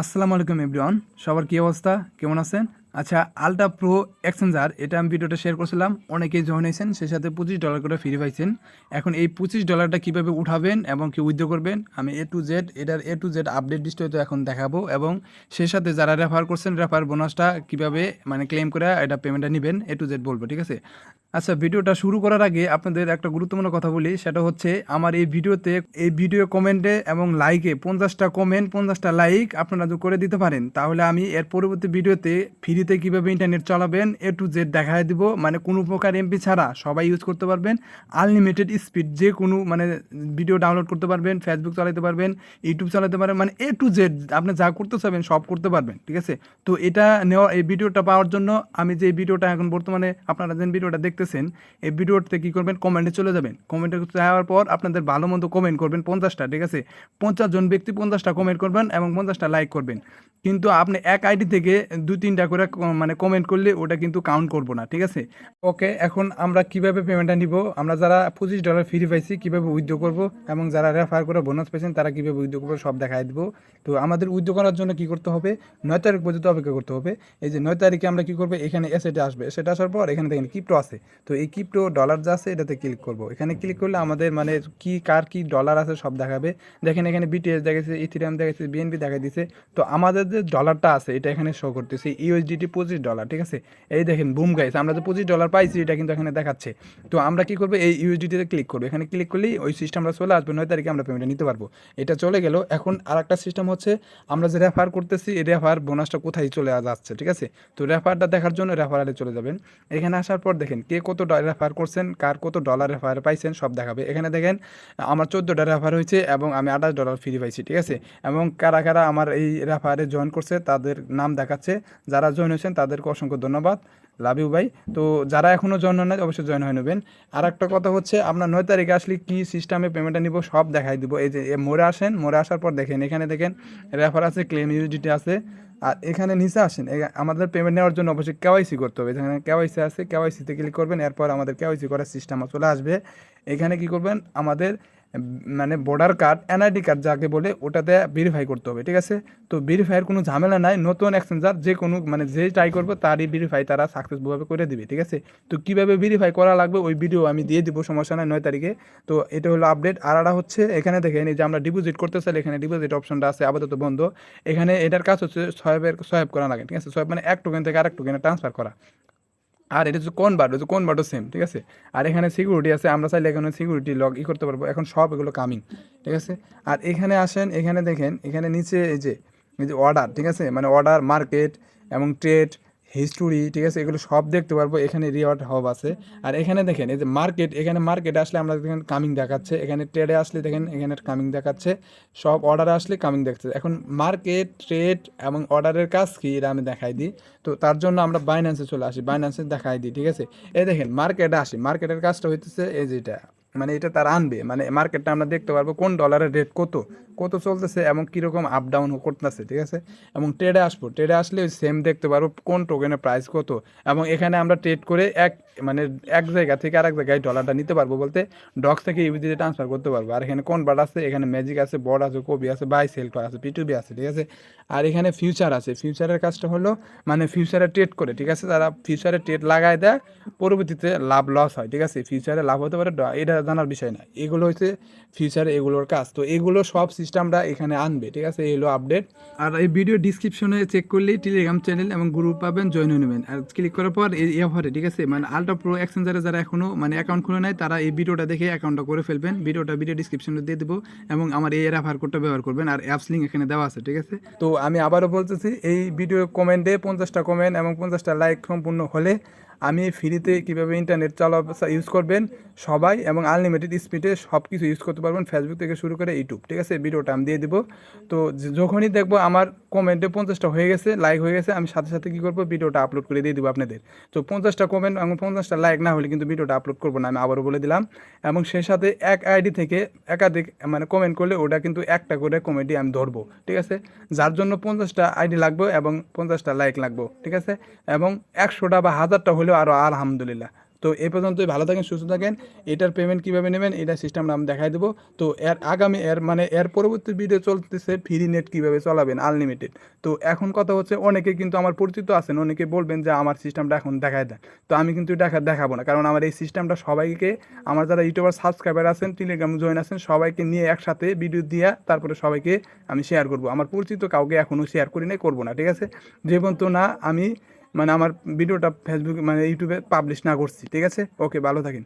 আসসালামু আলাইকুম এভরিওয়ান। সবার কী অবস্থা? কেমন আছেন? আচ্ছা আলট্রা প্রো এক্সচেঞ্জার এটা আমি ভিডিওটা শেয়ার করছিলাম। অনেকেই জয়েন হয়েছেন, সেই সাথে পঁচিশ ডলার করে ফ্রি পাইছেন। এখন এই পঁচিশ ডলারটা কীভাবে উঠাবেন এবং কি উইথড্র করবেন, আমি এ টু জেড এটার A to Z update display এখন দেখাবো এবং সেই সাথে যারা রেফার করছেন রেফার বোনাসটা কীভাবে মানে ক্লেম করে এটা পেমেন্টটা নেবেন এ টু জেড বলব, ঠিক আছে? আচ্ছা ভিডিওটা শুরু করার আগে আপনাদের একটা গুরুত্বপূর্ণ কথা বলি, সেটা হচ্ছে আমার এই ভিডিওতে, এই ভিডিও কমেন্টে এবং লাইকে পঞ্চাশটা কমেন্ট পঞ্চাশটা লাইক আপনারা যদি করে দিতে পারেন, তাহলে আমি এর পরবর্তী ভিডিওতে ফ্রিতে কীভাবে ইন্টারনেট চালাবেন এ টু জেড দেখায় দিব মানে কোনো প্রকার এমপি ছাড়া সবাই ইউজ করতে পারবেন। আনলিমিটেড স্পিড যে কোনো মানে ভিডিও ডাউনলোড করতে পারবেন ফেসবুক চালাতে পারবেন ইউটিউব চালাতে পারবেন মানে এ টু জেড আপনি যা করতে চাবেন সব করতে পারবেন, ঠিক আছে? তো এটা নেওয়া, এই ভিডিওটা পাওয়ার জন্য আমি যে ভিডিওটা এখন বর্তমানে আপনারা যে ভিডিওটা দেখতেছেন, এই ভিডিওতে কী করবেন কমেন্টে চলে যাবেন। কমেন্টে যাওয়ার পর আপনাদের ভালো মতো কমেন্ট করবেন পঞ্চাশটা, ঠিক আছে? পঞ্চাশ জন ব্যক্তি পঞ্চাশটা কমেন্ট করবেন এবং পঞ্চাশটা লাইক করবেন। কিন্তু আপনি এক আইডি থেকে দু তিনটা করে মানে কমেন্ট করলে ওটা কিন্তু কাউন্ট করব না, ঠিক আছে? ওকে এখন আমরা কীভাবে পেমেন্টটা নিব? আমরা যারা পঁচিশ ডলার ফ্রি পাইছি, কীভাবে উইথড্র করব? এবং যারা রেফার করে বোনাস পেয়েছেন, তারা কীভাবে উইথড্র করব, সব দেখাই দিব। তো আমাদের উইথড্র করার জন্য কি করতে হবে? নয় তারিখ পর্যন্ত অপেক্ষা করতে হবে। এই যে নয় তারিখে আমরা কি করব? এখানে এসেটে আসবে। এসেটে আসার পর এখানে দেখেন ক্রিপ্টো আছে। তো এই ক্রিপ্টো ডলার যা আছে, এটাতে ক্লিক করব। এখানে ক্লিক করলে আমাদের মানে কি, কার কি ডলার আছে, সব দেখাবে। দেখেন এখানে বিটিএস দেখাচ্ছে ইথিরিয়াম দেখাচ্ছে বিএনপি দেখা দিচ্ছে তো আমাদের যে ডলারটা আছে, এটা এখানে শো করতেছে। ইউএসডিটি পঁচিশ ডলার ঠিক আছে? এই দেখেন বুম গাইছে আমরা যে পঁচিশ ডলার পাইছি, এটা কিন্তু এখানে দেখাচ্ছে। তো আমরা কি করব? এই ইউএসডিটিতে ক্লিক করব। এখানে ক্লিক করলেই ওই সিস্টেমটা চলে আসবে, নয় তারিখে আমরা পেমেন্টটা নিতে পারব। এটা চলে গেল। এখন আর একটা সিস্টেম হচ্ছে, আমরা যে রেফার করতেছি, এই রেফার বোনাসটা কোথায় চলে যাচ্ছে, ঠিক আছে? তো রেফারটা দেখার জন্য রেফারে চলে যাবেন। এখানে আসার পর দেখেন, কে কত রেফার করছেন, কার কত ডলার রেফার পাইছেন, সব দেখাবে। এখানে দেখেন, আমার চোদ্দোটা রেফার হয়েছে এবং আমি আঠাশ ডলার ফ্রি পাইছি, ঠিক আছে? এবং কারা কারা আমার এই রেফারে জয়েন করছে, তাদের নাম দেখাচ্ছে। যারা জয়েন হয়েছেন, তাদেরকে অসংখ্য ধন্যবাদ। লাভ ইউ ভাই। তো যারা এখনও জয়েন হয় অবশ্যই জয়েন হয়ে নেবেন। আর একটা কথা হচ্ছে আপনার নয় তারিখে আসলে কী সিস্টেমে পেমেন্টটা নিব সব দেখাই দিব। এই যে মোড়ে আসেন, মোড়ে আসার পর দেখেন, এখানে দেখেন রেফার আছে ক্লেম ইউজিটি আছে। আর এখানে নিচে আসেন আমাদের পেমেন্ট নেওয়ার জন্য অবশ্যই কেওয়াইসি করতে হবে। এখানে কেওয়াইসি আছে কেওয়াইসিতে ক্লিক করবেন, এরপর আমাদের কেওয়াইসি করার সিস্টেম চলে আসবে। এখানে কি করবেন? আমাদের মানে বর্ডার কার্ড এনআইডি কার্ড যাকে বলে, ওটাতে ভেরিফাই করতে হবে, ঠিক আছে? তো ভেরিফাইয়ের কোনো ঝামেলা নাই, নতুন এক্সচেঞ্জার যে কোনো মানে যে ট্রাই করবে তারই ভেরিফাই তারা সাকসেসফুলভাবে করে দিবে, ঠিক আছে? তো কীভাবে ভেরিফাই করা লাগবে ওই ভিডিও আমি দিয়ে দিব, সমস্যা নাই, নয় তারিখে। তো এটা হলো আপডেট আর একটা হচ্ছে, এখানে দেখেন যে আমরা ডিপোজিট করতে চাইলে এখানে ডিপোজিট অপশনটা আছে, আপাতত বন্ধ। এখানে এটার কাজ হচ্ছে সোয়াবের সোয়াব করা লাগে, ঠিক আছে? সোয়াব মানে এক টোকেন থেকে আরেক টোকেনে ট্রান্সফার করা। আর এটা হচ্ছে কোন হচ্ছে কোন বার্ডও সেম ঠিক আছে? আর এখানে সিকিউরিটি আছে, আমরা চাইলে এখানে সিকিউরিটি লগ ই করতে পারব। এখন সব এগুলো কামিং ঠিক আছে? আর এখানে আসেন, এখানে দেখেন, এখানে নিচে এই যে এই যে অর্ডার ঠিক আছে? মানে অর্ডার মার্কেট এবং ট্রেড হিস্টোরি ঠিক আছে? এগুলো সব দেখতে পারব। এখানে রিওয়ার্ড হব আছে। আর এখানে দেখেন এই যে মার্কেট এখানে মার্কেট আসলে আমরা দেখেন কামিং দেখাচ্ছে। এখানে ট্রেডে আসলে দেখেন এখানে কামিং দেখাচ্ছে। সব অর্ডারে আসলে কামিং দেখাচ্ছে এখন মার্কেট ট্রেড এবং অর্ডারের কাজ কি? এটা আমি দেখাই দিই। তো তার জন্য আমরা বাইন্যান্সে চলে আসি। বাইন্যান্সে দেখাই দিই ঠিক আছে? এই দেখেন মার্কেটে আসি। মার্কেটের কাজটা হইতেছে এই যেটা মানে এটা তার আনবে। মানে মার্কেটটা আমরা দেখতে পারব কোন ডলারের রেট কত কত চলতেছে এবং কীরকম আপ ডাউন করতেছে, ঠিক আছে? এবং ট্রেডে আসব। ট্রেডে আসলে সেম দেখতে পারব কোন টোকেনের প্রাইস কত এবং এখানে আমরা ট্রেড করে এক মানে এক জায়গা থেকে আরেক জায়গায় ডলারটা নিতে পারব বলতে ডক্স থেকে ইউজিতে ট্রান্সফার করতে পারব। আর এখানে কোন বার্ড আছে? এখানে ম্যাজিক আছে বড আছে কবি আছে বাই সেল করা আছে পিটুবি আছে, ঠিক আছে? আর এখানে ফিউচার আছে। ফিউচারের কাজটা হলো মানে ফিউচারে ট্রেড করে, ঠিক আছে? তারা ফিউচারে ট্রেড লাগায় দেয়, পরবর্তীতে লাভ লস হয়, ঠিক আছে? ফিউচারে লাভ হতে পারে, এটা জানার বিষয় না। এগুলো হচ্ছে ফিউচার এগুলোর কাজ। তো এগুলো সব সিস্টেমটা এখানে আনবে, ঠিক আছে? এই হলো আপডেট আর এই ভিডিও ডিসক্রিপশনে চেক করলেই টেলিগ্রাম চ্যানেল এবং গ্রুপ পাবেন জয়েন হয়ে নেবেন। আর ক্লিক করার পর এই অফারে ঠিক আছে? মানে আলট্রা প্রো এক্সচেঞ্জারে যারা এখনও মানে অ্যাকাউন্ট খুলে নেয় তারা এই ভিডিওটা দেখে অ্যাকাউন্টটা করে ফেলবেন। ভিডিওটা ভিডিও ডিসক্রিপশনে দিয়ে দেবো এবং আমার এই রেফার কোডটা ব্যবহার করবেন আর অ্যাপস লিঙ্ক এখানে দেওয়া আছে, ঠিক আছে? তো আমি আবারও বলতেছি, এই ভিডিও কমেন্টে পঞ্চাশটা কমেন্ট এবং পঞ্চাশটা লাইক সম্পূর্ণ হলে আমি ফ্রিতে কীভাবে ইন্টারনেট চালা ইউজ করবেন, সবাই এবং আনলিমিটেড স্পিডে সব কিছু ইউজ করতে পারবেন ফেসবুক থেকে শুরু করে ইউটিউব ঠিক আছে? ভিডিওটা আমি দিয়ে দেবো। তো যখনই দেখব আমার কমেন্টে পঞ্চাশটা হয়ে গেছে লাইক হয়ে গেছে, আমি সাথে সাথে কী করব? ভিডিওটা আপলোড করে দিয়ে দেবো আপনাদের। তো পঞ্চাশটা কমেন্ট এবং পঞ্চাশটা লাইক না হলে কিন্তু ভিডিওটা আপলোড করব না, আমি আবারও বলে দিলাম। এবং সেই সাথে এক আইডি থেকে একাধিক মানে কমেন্ট করলে ওটা কিন্তু একটা করে কমেডি আমি ধরবো, ঠিক আছে? যার জন্য পঞ্চাশটা আইডি লাগবে এবং পঞ্চাশটা লাইক লাগবে, ঠিক আছে? এবং একশোটা বা হাজারটা হলেও আরও আলহামদুলিল্লাহ। তো এ পর্যন্তই, ভালো থাকেন, সুস্থ থাকেন। এটার পেমেন্ট কীভাবে নেবেন, এটা সিস্টেমটা আমি দেখাই দেবো। তো এর আগামী, এর মানে এর পরবর্তী ভিডিও চলতেছে ফ্রি নেট কীভাবে চলাবেন আনলিমিটেড তো এখন কথা হচ্ছে, অনেকে কিন্তু আমার পরিচিত আছেন, অনেকে বলবেন যে আমার সিস্টেমটা এখন দেখায় দেন। তো আমি কিন্তু দেখা, দেখাবো না, কারণ আমার এই সিস্টেমটা সবাইকে, আমার যারা ইউটিউবার সাবস্ক্রাইবার আছেন টেলিগ্রাম জয়েন আছেন, সবাইকে নিয়ে একসাথে ভিডিও দিয়া তারপরে সবাইকে আমি শেয়ার করব। আমার পরিচিত কাউকে এখনও শেয়ার করি নাই, করব না, ঠিক আছে? যে পর্যন্ত না, আমি মানে আমার ভিডিওটা ফেসবুকে মানে ইউটিউবে পাবলিশ না করছি। ঠিক আছে? ওকে ভালো থাকেন।